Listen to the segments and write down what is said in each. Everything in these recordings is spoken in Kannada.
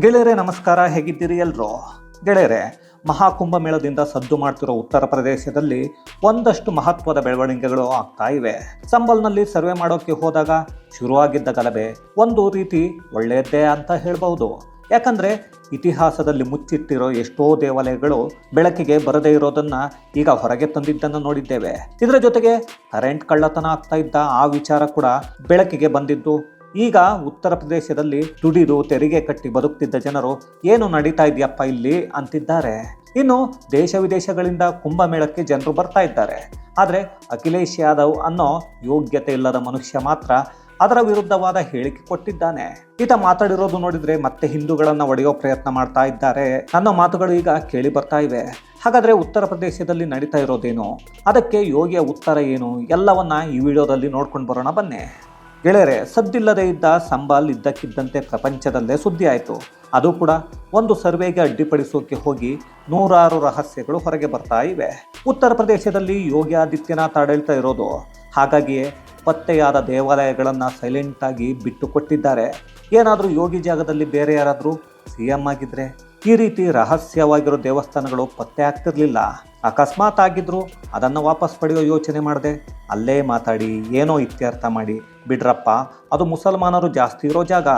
ಗೆಳೆಯರೆ, ನಮಸ್ಕಾರ. ಹೇಗಿದ್ದೀರಿ ಎಲ್ರು? ಗೆಳೆಯರೆ, ಮಹಾಕುಂಭಮೇಳದಿಂದ ಸದ್ದು ಮಾಡ್ತಿರೋ ಉತ್ತರ ಪ್ರದೇಶದಲ್ಲಿ ಒಂದಷ್ಟು ಮಹತ್ವದ ಬೆಳವಣಿಗೆಗಳು ಆಗ್ತಾ ಇವೆ. ಸಂಬಲ್ನಲ್ಲಿ ಸರ್ವೆ ಮಾಡೋಕೆ ಹೋದಾಗ ಶುರುವಾಗಿದ್ದ ಗಲಭೆ ಒಂದು ರೀತಿ ಒಳ್ಳೆಯದ್ದೇ ಅಂತ ಹೇಳಬಹುದು. ಯಾಕಂದ್ರೆ, ಇತಿಹಾಸದಲ್ಲಿ ಮುಚ್ಚಿಟ್ಟಿರೋ ಎಷ್ಟೋ ದೇವಾಲಯಗಳು ಬೆಳಕಿಗೆ ಬರದೇ ಇರೋದನ್ನ ಈಗ ಹೊರಗೆ ತಂದಿದ್ದನ್ನು ನೋಡಿದ್ದೇವೆ. ಇದರ ಜೊತೆಗೆ ಕರೆಂಟ್ ಕಳ್ಳತನ ಆಗ್ತಾ ಇದ್ದ ಆ ವಿಚಾರ ಕೂಡ ಬೆಳಕಿಗೆ ಬಂದಿದ್ದು ಈಗ ಉತ್ತರ ಪ್ರದೇಶದಲ್ಲಿ ದುಡಿದು ತೆರಿಗೆ ಕಟ್ಟಿ ಬದುಕ್ತಿದ್ದ ಜನರು, ಏನು ನಡೀತಾ ಇದೆಯಪ್ಪ ಇಲ್ಲಿ? ಅಂತಿದ್ದಾರೆ. ಇನ್ನು ದೇಶ ವಿದೇಶಗಳಿಂದ ಕುಂಭಮೇಳಕ್ಕೆ ಜನರು ಬರ್ತಾ ಇದ್ದಾರೆ. ಆದರೆ ಅಖಿಲೇಶ್ ಯಾದವ್ ಅನ್ನೋ ಯೋಗ್ಯತೆ ಇಲ್ಲದ ಮನುಷ್ಯ ಮಾತ್ರ ಅದರ ವಿರುದ್ಧವಾದ ಹೇಳಿಕೆ ಕೊಟ್ಟಿದ್ದಾನೆ. ಈತ ಮಾತಾಡಿರೋದು ನೋಡಿದ್ರೆ ಮತ್ತೆ ಹಿಂದೂಗಳನ್ನ ಒಡೆಯೋ ಪ್ರಯತ್ನ ಮಾಡ್ತಾ ಇದ್ದಾರೆ. ನನ್ನ ಮಾತುಗಳು ಈಗ ಕೇಳಿ ಬರ್ತಾ ಇವೆ. ಹಾಗಾದ್ರೆ ಉತ್ತರ ಪ್ರದೇಶದಲ್ಲಿ ನಡೀತಾ ಇರೋದೇನು? ಅದಕ್ಕೆ ಯೋಗಿಯ ಉತ್ತರ ಏನು? ಎಲ್ಲವನ್ನ ಈ ವಿಡಿಯೋದಲ್ಲಿ ನೋಡ್ಕೊಂಡು ಬರೋಣ ಬನ್ನಿ. ಗೆಳೆಯರೆ, ಸದ್ದಿಲ್ಲದೆ ಇದ್ದ ಸಂಬಾಲ್ ಇದ್ದಕ್ಕಿದ್ದಂತೆ ಪ್ರಪಂಚದಲ್ಲೇ ಸುದ್ದಿ ಆಯಿತು. ಅದು ಕೂಡ ಒಂದು ಸರ್ವೆಗೆ ಅಡ್ಡಿಪಡಿಸೋಕೆ ಹೋಗಿ ನೂರಾರು ರಹಸ್ಯಗಳು ಹೊರಗೆ ಬರ್ತಾ ಇವೆ. ಉತ್ತರ ಪ್ರದೇಶದಲ್ಲಿ ಯೋಗಿ ಆದಿತ್ಯನಾಥ್ ಆಡಳಿತ ಇರೋದು. ಹಾಗಾಗಿಯೇ ಪತ್ತೆಯಾದ ದೇವಾಲಯಗಳನ್ನು ಸೈಲೆಂಟಾಗಿ ಬಿಟ್ಟು ಕೊಟ್ಟಿದ್ದಾರೆ ಏನಾದರೂ ಯೋಗಿ ಜಾಗದಲ್ಲಿ ಬೇರೆ ಯಾರಾದರೂ ಸಿ ಎಂ ಆಗಿದ್ರೆ ಈ ರೀತಿ ರಹಸ್ಯವಾಗಿರೋ ದೇವಸ್ಥಾನಗಳು ಪತ್ತೆ ಆಗ್ತಿರ್ಲಿಲ್ಲ. ಅಕಸ್ಮಾತ್ ಆಗಿದ್ರು ಅದನ್ನು ವಾಪಸ್ ಪಡೆಯೋ ಯೋಚನೆ ಮಾಡದೆ. ಅಲ್ಲೇ ಮಾತಾಡಿ, ಏನೋ ಇತ್ಯರ್ಥ ಮಾಡಿ, ಬಿಡ್ರಪ್ಪ, ಅದು ಮುಸಲ್ಮಾನರು ಜಾಸ್ತಿ ಇರೋ ಜಾಗ.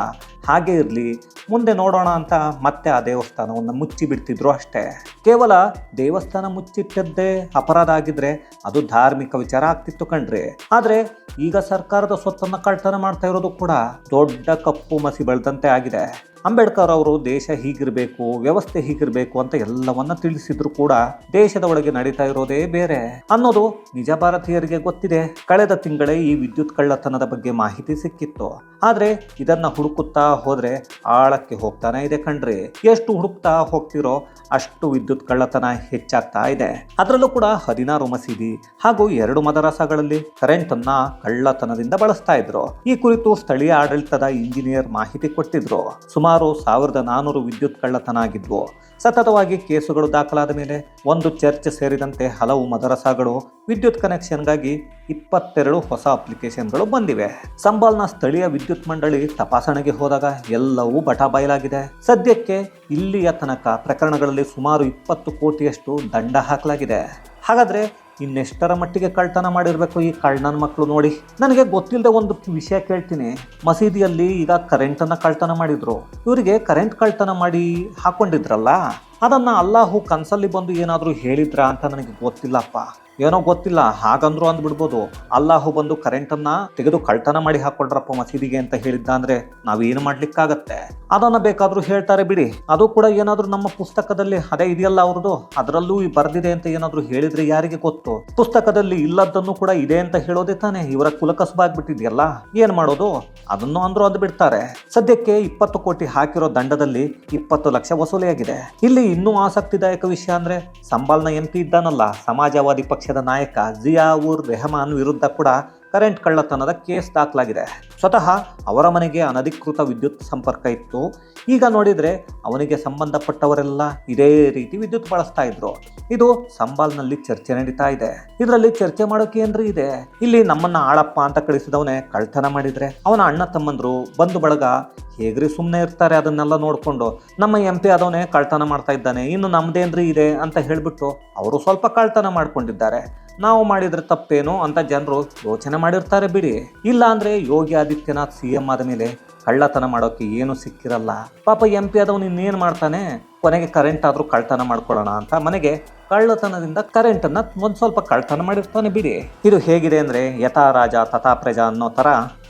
ಹಾಗೆ ಇರಲಿ, ಮುಂದೆ ನೋಡೋಣ ಅಂತ ಮತ್ತೆ ಆ ದೇವಸ್ಥಾನವನ್ನು ಮುಚ್ಚಿ ಬಿಡ್ತಿದ್ರು ಅಷ್ಟೇ. ಕೇವಲ ದೇವಸ್ಥಾನ ಮುಚ್ಚಿಟ್ಟದ್ದೇ ಅಪರಾಧ ಆಗಿದ್ರೆ ಅದು ಧಾರ್ಮಿಕ ವಿಚಾರ ಆಗ್ತಿತ್ತು ಕಣ್ರಿ. ಆದರೆ ಈಗ ಸರ್ಕಾರದ ಸ್ವತ್ತನ್ನು ಕಳ್ತನ ಮಾಡ್ತಾ ಇರೋದು ಕೂಡ ದೊಡ್ಡ ಕಪ್ಪು ಮಸಿ ಬೆಳೆದಂತೆ ಆಗಿದೆ. ಅಂಬೇಡ್ಕರ್ ಅವರು ದೇಶ ಹೀಗಿರಬೇಕು, ವ್ಯವಸ್ಥೆ ಹೀಗಿರಬೇಕು ಅಂತ ಎಲ್ಲವನ್ನ ತಿಳಿಸಿದ್ರು ಕೂಡ ದೇಶದ ಒಳಗೆ ನಡೀತಾ ಇರೋದೇ ಬೇರೆ. ಅನ್ನೋದು ನಿಜ ಭಾರತೀಯರಿಗೆ ಗೊತ್ತಿದೆ. ಕಳೆದ ತಿಂಗಳೇ ಈ ವಿದ್ಯುತ್ ಕಳ್ಳತನದ ಬಗ್ಗೆ ಮಾಹಿತಿ ಸಿಕ್ಕಿತ್ತು. ಆದ್ರೆ ಇದನ್ನ ಹುಡುಕುತ್ತಾ ಹೋದ್ರೆ ಆಳಕ್ಕೆ ಹೋಗ್ತಾನೆ ಇದೆ ಕಣ್ರಿ. ಎಷ್ಟು ಹುಡುಕ್ತಾ ಹೋಗ್ತಿರೋ ಅಷ್ಟು ವಿದ್ಯುತ್ ಕಳ್ಳತನ ಹೆಚ್ಚಾಗ್ತಾ ಇದೆ. ಅದರಲ್ಲೂ ಕೂಡ ಹದಿನಾರು ಮಸೀದಿ ಹಾಗೂ ಎರಡು ಮದರಸಗಳಲ್ಲಿ ಕರೆಂಟ್ ಅನ್ನ ಕಳ್ಳತನದಿಂದ ಬಳಸ್ತಾ ಇದ್ರು. ಈ ಕುರಿತು ಸ್ಥಳೀಯ ಆಡಳಿತದ ಇಂಜಿನಿಯರ್ ಮಾಹಿತಿ ಕೊಟ್ಟಿದ್ರು. ಸುಮಾರು ಸಾವಿರದ ನಾನೂರು ವಿದ್ಯುತ್ ಕಳ್ಳತನ ಆಗಿದ್ವು ಸತತವಾಗಿ ಕೇಸುಗಳು ದಾಖಲಾದ ಮೇಲೆ ಒಂದು ಚರ್ಚ್ ಸೇರಿದಂತೆ ಹಲವು ಮದರಸಾಗಳು, ವಿದ್ಯುತ್ ಕನೆಕ್ಷನ್ಗಾಗಿ ಇಪ್ಪತ್ತೆರಡು ಹೊಸ ಅಪ್ಲಿಕೇಶನ್ಗಳು ಬಂದಿವೆ. ಸಂಬಾಲ್ನ ಸ್ಥಳೀಯ ವಿದ್ಯುತ್ ಮಂಡಳಿ ತಪಾಸಣೆಗೆ ಹೋದಾಗ ಎಲ್ಲವೂ ಬಟಾ ಬಯಲಾಗಿದೆ ಸದ್ಯಕ್ಕೆ ಇಲ್ಲಿಯ ತನಕ ಪ್ರಕರಣಗಳಲ್ಲಿ ಸುಮಾರು ಇಪ್ಪತ್ತು ಕೋಟಿಯಷ್ಟು ದಂಡ ಹಾಕಲಾಗಿದೆ. ಹಾಗಾದ್ರೆ ಇನ್ನೆಷ್ಟರ ಮಟ್ಟಿಗೆ ಕಳ್ತನ ಮಾಡಿರಬೇಕು ಈ ಕಳ್ಳನ ಮಕ್ಕಳು ನೋಡಿ? ನನಗೆ ಗೊತ್ತಿಲ್ಲದೆ ಒಂದು ವಿಷಯ ಕೇಳ್ತೀನಿ. ಮಸೀದಿಯಲ್ಲಿ ಈಗ ಕರೆಂಟನ್ನು ಕಳ್ತನ ಮಾಡಿದ್ರು. ಇವರಿಗೆ ಕರೆಂಟ್ ಕಳ್ತನ ಮಾಡಿ ಹಾಕೊಂಡಿದ್ರಲ್ಲ? ಅದನ್ನ ಅಲ್ಲಾಹು ಕನ್ಸಲ್ಲಿ ಬಂದು ಏನಾದರೂ ಹೇಳಿದ್ರಾ ಅಂತ ನನಗೆ ಗೊತ್ತಿಲ್ಲಪ್ಪ. ಏನೋ ಗೊತ್ತಿಲ್ಲ, ಹಾಗಂದ್ರು ಅಂದ್ಬಿಡ್ಬೋದು. ಅಲ್ಲಾಹು ಬಂದು ಕರೆಂಟನ್ನ ತೆಗೆದು ಕಳ್ತನ ಮಾಡಿ ಹಾಕೊಂಡ್ರಪ್ಪ ಮಸೀದಿಗೆ ಅಂತ ಹೇಳಿದ್ದ ಅಂದ್ರೆ ನಾವೇನು ಮಾಡ್ಲಿಕ್ಕಾಗತ್ತೆ? ಅದನ್ನ ಬೇಕಾದ್ರೂ ಹೇಳ್ತಾರೆ ಬಿಡಿ. ಅದು ಕೂಡ ಏನಾದ್ರೂ ನಮ್ಮ ಪುಸ್ತಕದಲ್ಲಿ ಅದೇ ಇದೆಯಲ್ಲ ಅವ್ರದ್ದು? ಅದರಲ್ಲೂ ಬರ್ದಿದೆ ಅಂತ ಏನಾದ್ರೂ ಹೇಳಿದ್ರೆ ಯಾರಿಗೆ ಗೊತ್ತು? ಪುಸ್ತಕದಲ್ಲಿ ಇಲ್ಲದನ್ನು ಕೂಡ ಇದೆ ಅಂತ ಹೇಳೋದೇ ತಾನೆ. ಇವರ ಕುಲಕಸಬಾಗ್ಬಿಟ್ಟಿದ್ಯಲ್ಲ, ಏನ್ ಮಾಡೋದು? ಅದನ್ನು ಅಂದ್ರೂ ಅಂದ್ಬಿಡ್ತಾರೆ. ಸದ್ಯಕ್ಕೆ ಇಪ್ಪತ್ತು ಕೋಟಿ ಹಾಕಿರೋ ದಂಡದಲ್ಲಿ ಇಪ್ಪತ್ತು ಲಕ್ಷ ವಸೂಲಿಯಾಗಿದೆ. ಇಲ್ಲಿ ಇನ್ನೂ ಆಸಕ್ತಿದಾಯಕ ವಿಷಯ ಅಂದ್ರೆ, ಸಂಬಾಲ್ನ ಎಂ ಪಿ ಇದ್ದಾನಲ್ಲ, ಸಮಾಜವಾದಿ ಪಕ್ಷದ ನಾಯಕ ಜಿಯಾವುರ್ ರೆಹಮಾನ್ ವಿರುದ್ಧ ಕೂಡ ಕರೆಂಟ್ ಕಳ್ಳತನದ ಕೇಸ್ ದಾಖಲಾಗಿದೆ. ಸ್ವತಃ ಅವರ ಮನೆಗೆ ಅನಧಿಕೃತ ವಿದ್ಯುತ್ ಸಂಪರ್ಕ ಇತ್ತು. ಈಗ ನೋಡಿದರೆ ಅವನಿಗೆ ಸಂಬಂಧಪಟ್ಟವರೆಲ್ಲ ಇದೇ ರೀತಿ ವಿದ್ಯುತ್ ಬಳಸ್ತಾ ಇದ್ರು. ಇದು ಸಂಬಾಲ್ನಲ್ಲಿ ಚರ್ಚೆ ನಡೀತಾ ಇದೆ. ಇದರಲ್ಲಿ ಚರ್ಚೆ ಮಾಡೋಕೆ ಏನ್ರಿ ಇದೆ? ಇಲ್ಲಿ ನಮ್ಮನ್ನ ಆಳಪ್ಪ ಅಂತ ಕಳಿಸಿದವನೇ ಕಳ್ತನ ಮಾಡಿದ್ರೆ ಅವನ ಅಣ್ಣ ತಮ್ಮಂದ್ರು ಬಂಧು ಬಳಗ ಹೇಗ್ರಿ ಸುಮ್ಮನೆ ಇರ್ತಾರೆ ಅದನ್ನೆಲ್ಲ ನೋಡಿಕೊಂಡು? ನಮ್ಮ ಎಂ ಪಿ ಆದವನೇ ಕಳ್ತನ ಮಾಡ್ತಾ ಇದ್ದಾನೆ. ಇನ್ನು ನಮ್ದೇನ್ರಿ ಇದೆ ಅಂತ ಹೇಳಿಬಿಟ್ಟು ಅವರು ಸ್ವಲ್ಪ ಕಳ್ತನ ಮಾಡ್ಕೊಂಡಿದ್ದಾರೆ. ನಾವು ಮಾಡಿದ್ರೆ ತಪ್ಪೇನು ಅಂತ ಜನರು ಯೋಚನೆ ಮಾಡಿರ್ತಾರೆ ಬಿಡಿ. ಇಲ್ಲ ಅಂದ್ರೆ ಯೋಗಿ ಆದಿತ್ಯನಾಥ್ ಸಿ ಎಂ ಆದ ಮೇಲೆ ಕಳ್ಳತನ ಮಾಡೋಕೆ ಏನು ಸಿಕ್ಕಿರಲ್ಲ. ಪಾಪ ಎಂ ಪಿ ಆದವನು ಇನ್ನೇನು ಮಾಡ್ತಾನೆ? ಕೊನೆಗೆ ಕರೆಂಟ್ ಆದರೂ ಕಳ್ಳತನ ಮಾಡ್ಕೊಳ್ಳೋಣ ಅಂತ ಮನೆಗೆ ಕಳ್ಳತನದಿಂದ ಕರೆಂಟನ್ನು ಒಂದು ಸ್ವಲ್ಪ ಕಳ್ಳತನ ಮಾಡಿರ್ತಾನೆ ಬಿಡಿ. ಇದು ಹೇಗಿದೆ ಅಂದರೆ ಯಥಾ ರಾಜ ತಥಾ ಪ್ರಜಾ ಅನ್ನೋ ಥರ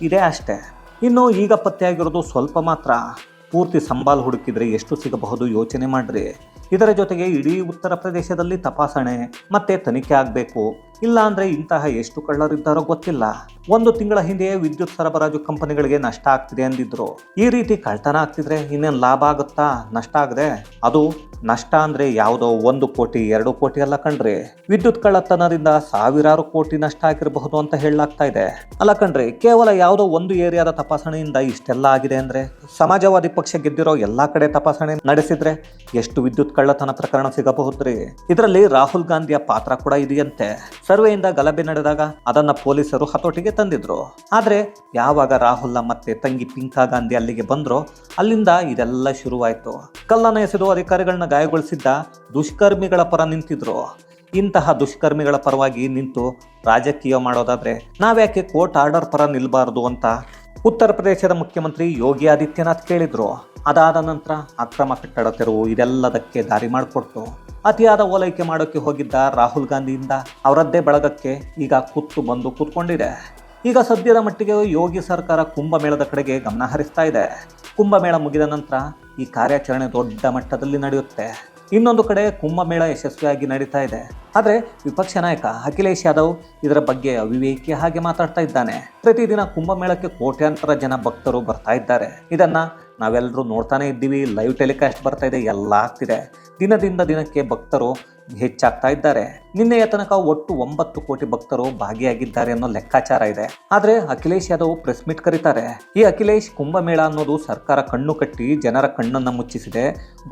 ಇದೆ ಅಷ್ಟೇ. ಇನ್ನು ಈಗ ಪತ್ತೆಯಾಗಿರೋದು ಸ್ವಲ್ಪ ಮಾತ್ರ. ಪೂರ್ತಿ ಸಂಬಾಲ್ ಹುಡುಕಿದ್ರೆ ಎಷ್ಟು ಸಿಗಬಹುದು ಯೋಚನೆ ಮಾಡ್ರಿ. ಇದರ ಜೊತೆಗೆ ಇಡೀ ಉತ್ತರ ಪ್ರದೇಶದಲ್ಲಿ ತಪಾಸಣೆ ಮತ್ತೆ ತನಿಖೆ ಆಗಬೇಕು. ಇಲ್ಲ ಅಂದ್ರೆ ಇಂತಹ ಎಷ್ಟು ಕಳ್ಳರಿದ್ದಾರೋ ಗೊತ್ತಿಲ್ಲ. ಒಂದು ತಿಂಗಳ ಹಿಂದೆಯೇ ವಿದ್ಯುತ್ ಸರಬರಾಜು ಕಂಪನಿಗಳಿಗೆ ನಷ್ಟ ಆಗ್ತಿದೆ ಅಂದಿದ್ರು. ಈ ರೀತಿ ಕಳ್ತನ ಆಗ್ತಿದ್ರೆ ಇನ್ನೇನು ಲಾಭ ಆಗುತ್ತಾ? ನಷ್ಟ ಆಗದೆ? ಅದು ನಷ್ಟ ಅಂದ್ರೆ ಯಾವುದೋ ಒಂದು ಕೋಟಿ, ಎರಡು ಕೋಟಿ ಅಲ್ಲ ಕಣ್ರಿ. ವಿದ್ಯುತ್ ಕಳ್ಳತನದಿಂದ ಸಾವಿರಾರು ಕೋಟಿ ನಷ್ಟ ಆಗಿರಬಹುದು ಅಂತ ಹೇಳಲಾಗ್ತಾ ಇದೆ. ಅಲ್ಲ ಕಣ್ರಿ, ಕೇವಲ ಯಾವುದೋ ಒಂದು ಏರಿಯಾದ ತಪಾಸಣೆಯಿಂದ ಇಷ್ಟೆಲ್ಲ ಆಗಿದೆ ಅಂದ್ರೆ ಸಮಾಜವಾದಿ ಪಕ್ಷ ಗೆದ್ದಿರೋ ಎಲ್ಲಾ ಕಡೆ ತಪಾಸಣೆ ನಡೆಸಿದ್ರೆ ಎಷ್ಟು ವಿದ್ಯುತ್ ಕಳ್ಳತನ ಪ್ರಕರಣ ಸಿಗಬಹುದ್ರಿ? ಇದರಲ್ಲಿ ರಾಹುಲ್ ಗಾಂಧಿಯ ಪಾತ್ರ ಕೂಡ ಇದೆಯಂತೆ. ಸರ್ವೆಯಿಂದ ಗಲಭೆ ನಡೆದಾಗ ಅದನ್ನ ಪೊಲೀಸರು ಹತೋಟಿಗೆ ತಂದಿದ್ರು. ಆದ್ರೆ ಯಾವಾಗ ರಾಹುಲ್ನ ಮತ್ತೆ ತಂಗಿ ಪಿಂಕಾ ಗಾಂಧಿ ಅಲ್ಲಿಗೆ ಬಂದ್ರೋ ಅಲ್ಲಿಂದ ಇದೆಲ್ಲ ಶುರುವಾಯಿತು. ಕಲ್ಲನ ಎಸೆದು ಅಧಿಕಾರಿಗಳನ್ನ ಗಾಯಗೊಳಿಸಿದ್ದ ದುಷ್ಕರ್ಮಿಗಳ ಪರ ನಿಂತಿದ್ರು. ಇಂತಹ ದುಷ್ಕರ್ಮಿಗಳ ಪರವಾಗಿ ನಿಂತು ರಾಜಕೀಯ ಮಾಡೋದಾದ್ರೆ ನಾವ್ಯಾಕೆ ಕೋರ್ಟ್ ಆರ್ಡರ್ ಪರ ನಿಲ್ಬಾರ್ದು ಅಂತ ಉತ್ತರ ಪ್ರದೇಶದ ಮುಖ್ಯಮಂತ್ರಿ ಯೋಗಿ ಆದಿತ್ಯನಾಥ್ ಕೇಳಿದ್ರು. ಅದಾದ ನಂತರ ಅಕ್ರಮ ಕಟ್ಟಡ ತೆರವು ಇದೆಲ್ಲದಕ್ಕೆ ದಾರಿ ಮಾಡಿಕೊಟ್ಟು ಅತಿಯಾದ ಓಲೈಕೆ ಮಾಡೋಕ್ಕೆ ಹೋಗಿದ್ದ ರಾಹುಲ್ ಗಾಂಧಿಯಿಂದ ಅವರದ್ದೇ ಬಳಗಕ್ಕೆ ಈಗ ಕುತ್ತು ಬಂದು ಕೂತ್ಕೊಂಡಿದೆ. ಈಗ ಸದ್ಯದ ಮಟ್ಟಿಗೆ ಯೋಗಿ ಸರ್ಕಾರ ಕುಂಭಮೇಳದ ಕಡೆಗೆ ಗಮನ ಹರಿಸ್ತಾ ಇದೆ. ಕುಂಭಮೇಳ ಮುಗಿದ ನಂತರ ಈ ಕಾರ್ಯಾಚರಣೆ ದೊಡ್ಡ ಮಟ್ಟದಲ್ಲಿ ನಡೆಯುತ್ತೆ. ಇನ್ನೊಂದು ಕಡೆ ಕುಂಭಮೇಳ ಯಶಸ್ವಿಯಾಗಿ ನಡೀತಾ ಇದೆ. ಆದರೆ ವಿಪಕ್ಷ ನಾಯಕ ಅಖಿಲೇಶ್ ಯಾದವ್ ಇದರ ಬಗ್ಗೆ ಅವಿವೇಕಿ ಹಾಗೆ ಮಾತಾಡ್ತಾ ಇದ್ದಾನೆ. ಪ್ರತಿದಿನ ಕುಂಭಮೇಳಕ್ಕೆ ಕೋಟ್ಯಾಂತರ ಜನ ಭಕ್ತರು ಬರ್ತಾ ಇದ್ದಾರೆ. ಇದನ್ನ ನಾವೆಲ್ಲರೂ ನೋಡ್ತಾನೆ ಇದ್ದೀವಿ ಲೈವ್ ಟೆಲಿಕಾಸ್ಟ್ ಬರ್ತಾ ಇದೆ, ಎಲ್ಲ ಆಗ್ತಿದೆ. ದಿನದಿಂದ ದಿನಕ್ಕೆ ಭಕ್ತರು ಹೆಚ್ಚಾಗ್ತಾ ಇದ್ದಾರೆ. ನಿನ್ನೆಯ ತನಕ ಒಟ್ಟು ಒಂಬತ್ತು ಕೋಟಿ ಭಕ್ತರು ಭಾಗಿಯಾಗಿದ್ದಾರೆ ಅನ್ನೋ ಲೆಕ್ಕಾಚಾರ ಇದೆ. ಆದ್ರೆ ಅಖಿಲೇಶ್ ಯಾದವ್ ಪ್ರೆಸ್ ಮೀಟ್ ಕರೀತಾರೆ. ಈ ಅಖಿಲೇಶ್ ಕುಂಭಮೇಳ ಅನ್ನೋದು ಸರ್ಕಾರ ಕಣ್ಣು ಕಟ್ಟಿ ಜನರ ಕಣ್ಣನ್ನ ಮುಚ್ಚಿಸಿದೆ.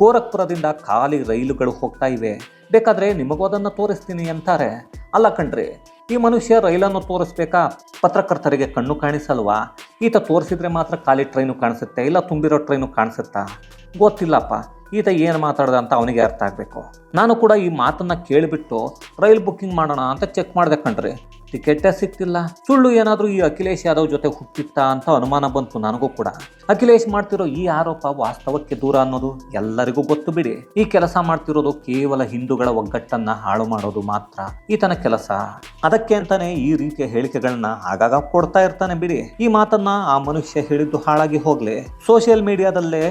ಗೋರಖ್ಪುರದಿಂದ ಖಾಲಿ ರೈಲುಗಳು ಹೋಗ್ತಾ ಇವೆ. ಬೇಕಾದ್ರೆ ನಿಮಗೂ ಅದನ್ನು ತೋರಿಸ್ತೀನಿ ಅಂತಾರೆ. ಅಲ್ಲ ಕಣ್ರಿ, ಈ ಮನುಷ್ಯ ರೈಲನ್ನು ತೋರಿಸ್ಬೇಕಾ? ಪತ್ರಕರ್ತರಿಗೆ ಕಣ್ಣು ಕಾಣಿಸಲ್ವಾ? ಈತ ತೋರಿಸಿದ್ರೆ ಮಾತ್ರ ಖಾಲಿ ಟ್ರೈನು ಕಾಣಿಸುತ್ತೆ, ಇಲ್ಲ ತುಂಬಿರೋ ಟ್ರೈನು ಕಾಣಿಸುತ್ತಾ? ಗೊತ್ತಿಲ್ಲಪ್ಪ. ಈತ ಏನು ಮಾತಾಡ್ದ ಅಂತ ಅವನಿಗೆ ಅರ್ಥ ಆಗಬೇಕು. ನಾನು ಕೂಡ ಈ ಮಾತನ್ನು ಕೇಳಿಬಿಟ್ಟು ರೈಲ್ ಬುಕ್ಕಿಂಗ್ ಮಾಡೋಣ ಅಂತ ಚೆಕ್ ಮಾಡಿದೆ ಕಣ್ರಿ. ಟಿಕೆಟೇ ಸಿಕ್ತಿಲ್ಲ ಸುಳ್ಳು ಏನಾದರೂ ಈ ಅಖಿಲೇಶ್ ಯಾದವ್ ಜೊತೆ ಹುಟ್ಟಿತ್ತಾ ಅಂತ ಅನುಮಾನ ಬಂತು ನನಗೂ ಕೂಡ. ಅಖಿಲೇಶ್ ಮಾಡ್ತಿರೋ ಈ ಆರೋಪ ವಾಸ್ತವಕ್ಕೆ ದೂರ ಅನ್ನೋದು ಎಲ್ಲರಿಗೂ ಗೊತ್ತು ಬಿಡಿ. ಈ ಕೆಲಸ ಮಾಡ್ತಿರೋದು ಕೇವಲ ಹಿಂದೂಗಳ ಒಗ್ಗಟ್ಟನ್ನ ಹಾಳು ಮಾಡೋದು ಮಾತ್ರ. ಈತನ ಕೆಲಸ. ಅದಕ್ಕೆ ಅಂತಾನೆ ಈ ರೀತಿಯ ಹೇಳಿಕೆಗಳನ್ನ ಆಗಾಗ ಕೊಡ್ತಾ ಇರ್ತಾನೆ ಬಿಡಿ. ಈ ಮಾತನ್ನ ಆ ಮನುಷ್ಯ ಹೇಳಿದ್ದು ಹಾಳಾಗಿ ಹೋಗ್ಲಿ. ಸೋಷಿಯಲ್ ಮೀಡಿಯಾದಲ್ಲೇ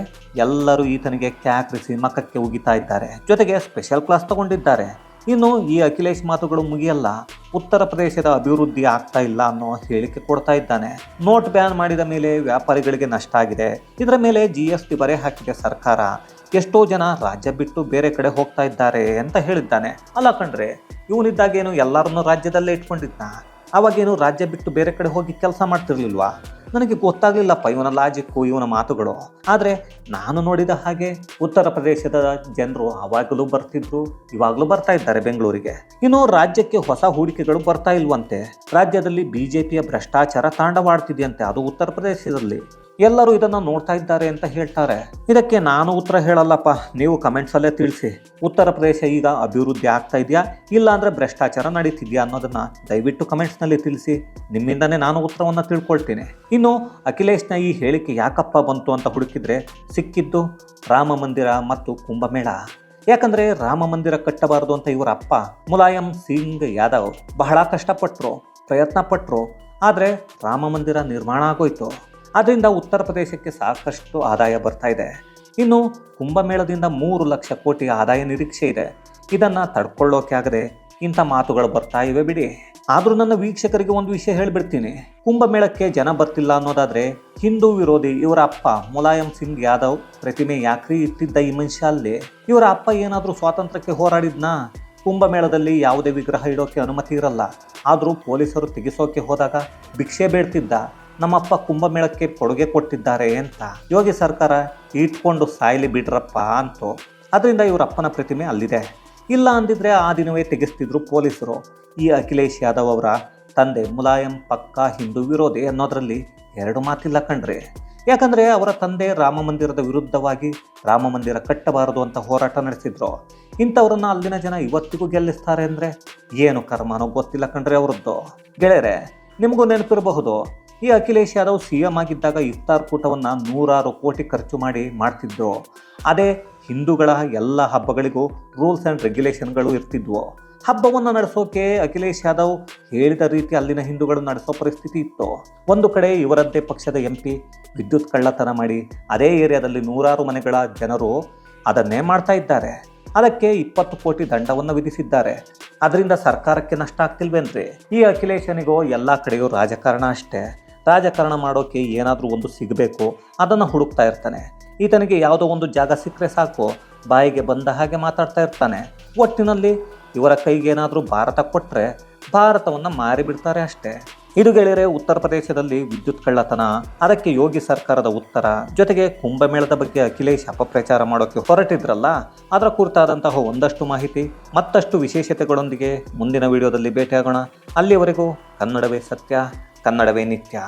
ಎಲ್ಲರೂ ಈತನಿಗೆ ಕ್ಯಾಕ್ರಿಸಿ ಮಕ್ಕಕ್ಕೆ ಉಗಿತಾ ಇದ್ದಾರೆ. ಜೊತೆಗೆ ಸ್ಪೆಷಲ್ ಕ್ಲಾಸ್ ತಗೊಂಡಿದ್ದಾರೆ. ಇನ್ನು ಈ ಅಖಿಲೇಶ್ ಮಾತುಗಳು ಮುಗಿಯಲ್ಲ. ಉತ್ತರ ಪ್ರದೇಶದ ಅಭಿವೃದ್ಧಿ ಆಗ್ತಾ ಇಲ್ಲ ಅನ್ನೋ ಹೇಳಿಕೆ ಕೊಡ್ತಾ ಇದ್ದಾನೆ. ನೋಟ್ ಬ್ಯಾನ್ ಮಾಡಿದ ಮೇಲೆ ವ್ಯಾಪಾರಿಗಳಿಗೆ ನಷ್ಟ ಆಗಿದೆ. ಇದರ ಮೇಲೆ ಜಿ ಎಸ್ ಟಿ ಬರೆ ಹಾಕಿದೆ ಸರ್ಕಾರ. ಎಷ್ಟೋ ಜನ ರಾಜ್ಯ ಬಿಟ್ಟು ಬೇರೆ ಕಡೆ ಹೋಗ್ತಾ ಇದ್ದಾರೆ ಅಂತ ಹೇಳಿದ್ದಾನೆ. ಅಲ್ಲ ಕಣ್ರೆ, ಇವನಿದ್ದಾಗೇನು ಎಲ್ಲರನ್ನೂ ರಾಜ್ಯದಲ್ಲೇ ಇಟ್ಕೊಂಡಿದ್ದ ಅವಾಗೇನು ರಾಜ್ಯ ಬಿಟ್ಟು ಬೇರೆ ಕಡೆ ಹೋಗಿ ಕೆಲಸ ಮಾಡ್ತಿರ್ಲಿಲ್ವಾ? ನನಗೆ ಗೊತ್ತಾಗಲಿಲ್ಲಪ್ಪ ಇವನ ಲಾಜಿಕ್ಕು ಇವನ ಮಾತುಗಳು. ಆದರೆ ನಾನು ನೋಡಿದ ಹಾಗೆ ಉತ್ತರ ಪ್ರದೇಶದ ಜನರು ಅವಾಗಲೂ ಬರ್ತಿದ್ರು, ಇವಾಗಲೂ ಬರ್ತಾ ಇದ್ದಾರೆ ಬೆಂಗಳೂರಿಗೆ. ಇನ್ನು ರಾಜ್ಯಕ್ಕೆ ಹೊಸ ಹೂಡಿಕೆಗಳು ಬರ್ತಾ ಇಲ್ವಂತೆ. ರಾಜ್ಯದಲ್ಲಿ ಬಿಜೆಪಿಯ ಭ್ರಷ್ಟಾಚಾರ ತಾಂಡವಾಡ್ತಿದೆಯಂತೆ, ಅದು ಉತ್ತರ ಪ್ರದೇಶದಲ್ಲಿ. ಎಲ್ಲರೂ ಇದನ್ನ ನೋಡ್ತಾ ಇದ್ದಾರೆ ಅಂತ ಹೇಳ್ತಾರೆ. ಇದಕ್ಕೆ ನಾನು ಉತ್ತರ ಹೇಳಲ್ಲಪ್ಪ. ನೀವು ಕಮೆಂಟ್ಸಲ್ಲೇ ತಿಳಿಸಿ. ಉತ್ತರ ಪ್ರದೇಶ ಈಗ ಅಭಿವೃದ್ಧಿ ಆಗ್ತಾ ಇದೆಯಾ? ಇಲ್ಲ ಅಂದ್ರೆ ಭ್ರಷ್ಟಾಚಾರ ನಡೀತಿದ್ಯಾ ಅನ್ನೋದನ್ನ ದಯವಿಟ್ಟು ಕಮೆಂಟ್ಸ್ನಲ್ಲಿ ತಿಳಿಸಿ. ನಿಮ್ಮಿಂದನೇ ನಾನು ಉತ್ತರವನ್ನು ತಿಳ್ಕೊಳ್ತೀನಿ. ಇನ್ನು ಅಖಿಲೇಶ್ನ ಈ ಹೇಳಿಕೆ ಯಾಕಪ್ಪ ಬಂತು ಅಂತ ಹುಡುಕಿದ್ರೆ ಸಿಕ್ಕಿದ್ದು ರಾಮ ಮಂದಿರ ಮತ್ತು ಕುಂಭಮೇಳ. ಯಾಕಂದ್ರೆ ರಾಮ ಮಂದಿರ ಕಟ್ಟಬಾರದು ಅಂತ ಇವರ ಅಪ್ಪ ಮುಲಾಯಂ ಸಿಂಗ್ ಯಾದವ್ ಬಹಳ ಕಷ್ಟಪಟ್ಟರು ಪ್ರಯತ್ನ ಪಟ್ಟರು ಆದರೆ ರಾಮ ಮಂದಿರ ನಿರ್ಮಾಣ ಆಗೋಯ್ತು. ಅದರಿಂದ ಉತ್ತರ ಪ್ರದೇಶಕ್ಕೆ ಸಾಕಷ್ಟು ಆದಾಯ ಬರ್ತಾ ಇದೆ. ಇನ್ನು ಕುಂಭಮೇಳದಿಂದ ಮೂರು ಲಕ್ಷ ಕೋಟಿ ಆದಾಯ ನಿರೀಕ್ಷೆ ಇದೆ. ಇದನ್ನು ತಡ್ಕೊಳ್ಳೋಕೆ ಆಗದೆ ಇಂಥ ಮಾತುಗಳು ಬರ್ತಾ ಇವೆ ಬಿಡಿ. ಆದರೂ ನನ್ನ ವೀಕ್ಷಕರಿಗೆ ಒಂದು ವಿಷಯ ಹೇಳಿಬಿಡ್ತೀನಿ. ಕುಂಭಮೇಳಕ್ಕೆ ಜನ ಬರ್ತಿಲ್ಲ ಅನ್ನೋದಾದರೆ ಹಿಂದೂ ವಿರೋಧಿ ಇವರ ಅಪ್ಪ ಮುಲಾಯಂ ಸಿಂಗ್ ಯಾದವ್ ಪ್ರತಿಮೆ ಯಾಕ್ರಿ ಇಟ್ಟಿದ್ದ ಈ ಮನುಷ್ಯ ಅಲ್ಲಿ? ಇವರ ಅಪ್ಪ ಏನಾದರೂ ಸ್ವಾತಂತ್ರ್ಯಕ್ಕೆ ಹೋರಾಡಿದ್ನಾ? ಕುಂಭಮೇಳದಲ್ಲಿ ಯಾವುದೇ ವಿಗ್ರಹ ಇಡೋಕೆ ಅನುಮತಿ ಇರಲ್ಲ. ಆದರೂ ಪೊಲೀಸರು ತೆಗೆಸೋಕೆ ಹೋದಾಗ ಭಿಕ್ಷೆ ಬೇಡ್ತಿದ್ದ. ನಮ್ಮಪ್ಪ ಕುಂಭಮೇಳಕ್ಕೆ ಕೊಡುಗೆ ಕೊಟ್ಟಿದ್ದಾರೆ ಅಂತ. ಯೋಗಿ ಸರ್ಕಾರ ಇಟ್ಕೊಂಡು ಸಾಯಲಿ ಬಿಡ್ರಪ್ಪ ಅಂತು. ಅದರಿಂದ ಇವರಪ್ಪನ ಪ್ರತಿಮೆ ಅಲ್ಲಿದೆ. ಇಲ್ಲ ಅಂದಿದ್ರೆ ಆ ದಿನವೇ ತೆಗೆಸ್ತಿದ್ರು ಪೊಲೀಸರು. ಈ ಅಖಿಲೇಶ್ ಯಾದವ್ ಅವರ ತಂದೆ ಮುಲಾಯಂ ಪಕ್ಕಾ ಹಿಂದೂ ವಿರೋಧಿ ಅನ್ನೋದರಲ್ಲಿ ಎರಡು ಮಾತಿಲ್ಲ ಕಣ್ರಿ. ಯಾಕಂದ್ರೆ ಅವರ ತಂದೆ ರಾಮ ಮಂದಿರದ ವಿರುದ್ಧವಾಗಿ ರಾಮ ಮಂದಿರ ಕಟ್ಟಬಾರದು ಅಂತ ಹೋರಾಟ ನಡೆಸಿದ್ರು. ಇಂಥವ್ರನ್ನ ಅಲ್ಲಿನ ಜನ ಇವತ್ತಿಗೂ ಗೆಲ್ಲಿಸ್ತಾರೆ ಅಂದ್ರೆ ಏನು ಕರ್ಮನೋ ಗೊತ್ತಿಲ್ಲ ಕಣ್ರಿ ಅವರದ್ದು. ಗೆಳೆಯರೆ, ನಿಮಗೂ ನೆನಪಿರಬಹುದು ಈ ಅಖಿಲೇಶ್ ಯಾದವ್ ಸಿ ಎಂ ಆಗಿದ್ದಾಗ ಇಫ್ತಾರ್ ಕೂಟವನ್ನು ನೂರಾರು ಕೋಟಿ ಖರ್ಚು ಮಾಡಿ ಮಾಡ್ತಿದ್ರು. ಅದೇ ಹಿಂದೂಗಳ ಎಲ್ಲ ಹಬ್ಬಗಳಿಗೂ ರೂಲ್ಸ್ ಆ್ಯಂಡ್ ರೆಗ್ಯುಲೇಷನ್ಗಳು ಇರ್ತಿದ್ವು. ಹಬ್ಬವನ್ನು ನಡೆಸೋಕೆ ಅಖಿಲೇಶ್ ಯಾದವ್ ಹೇಳಿದ ರೀತಿ ಅಲ್ಲಿನ ಹಿಂದೂಗಳು ನಡೆಸೋ ಪರಿಸ್ಥಿತಿ ಇತ್ತು. ಒಂದು ಕಡೆ ಇವರದ್ದೇ ಪಕ್ಷದ ಎಂ ಪಿ ವಿದ್ಯುತ್ ಕಳ್ಳತನ ಮಾಡಿ ಅದೇ ಏರಿಯಾದಲ್ಲಿ ನೂರಾರು ಮನೆಗಳ ಜನರು ಅದನ್ನೇ ಮಾಡ್ತಾ ಇದ್ದಾರೆ. ಅದಕ್ಕೆ ಇಪ್ಪತ್ತು ಕೋಟಿ ದಂಡವನ್ನು ವಿಧಿಸಿದ್ದಾರೆ. ಅದರಿಂದ ಸರ್ಕಾರಕ್ಕೆ ನಷ್ಟ ಆಗ್ತಿಲ್ವೇನ್ರಿ? ಈ ಅಖಿಲೇಶನಿಗೂ ಎಲ್ಲ ಕಡೆಯೂ ರಾಜಕಾರಣ ಅಷ್ಟೇ. ರಾಜಕಾರಣ ಮಾಡೋಕ್ಕೆ ಏನಾದರೂ ಒಂದು ಸಿಗಬೇಕು, ಅದನ್ನು ಹುಡುಕ್ತಾ ಇರ್ತಾನೆ. ಈತನಿಗೆ ಯಾವುದೋ ಒಂದು ಜಾಗ ಸಿಕ್ಕರೆ ಸಾಕು, ಬಾಯಿಗೆ ಬಂದ ಹಾಗೆ ಮಾತಾಡ್ತಾ ಇರ್ತಾನೆ. ಒಟ್ಟಿನಲ್ಲಿ ಇವರ ಕೈಗೆ ಏನಾದರೂ ಭಾರತ ಕೊಟ್ಟರೆ ಭಾರತವನ್ನು ಮಾರಿಬಿಡ್ತಾರೆ ಅಷ್ಟೇ. ಇದು ಗೆಳೆಯರೆ, ಉತ್ತರ ಪ್ರದೇಶದಲ್ಲಿ ವಿದ್ಯುತ್ ಕಳ್ಳತನ, ಅದಕ್ಕೆ ಯೋಗಿ ಸರ್ಕಾರದ ಉತ್ತರ, ಜೊತೆಗೆ ಕುಂಭಮೇಳದ ಬಗ್ಗೆ ಅಖಿಲೇಶ್ ಅಪಪ್ರಚಾರ ಮಾಡೋಕ್ಕೆ ಹೊರಟಿದ್ರಲ್ಲ, ಅದರ ಕುರಿತಾದಂತಹ ಒಂದಷ್ಟು ಮಾಹಿತಿ, ಮತ್ತಷ್ಟು ವಿಶೇಷತೆಗಳೊಂದಿಗೆ ಮುಂದಿನ ವಿಡಿಯೋದಲ್ಲಿ ಭೇಟಿಯಾಗೋಣ. ಅಲ್ಲಿಯವರೆಗೂ ಕನ್ನಡವೇ ಸತ್ಯ. ಕನ್ನಡವೇ ನಿತ್ಯ.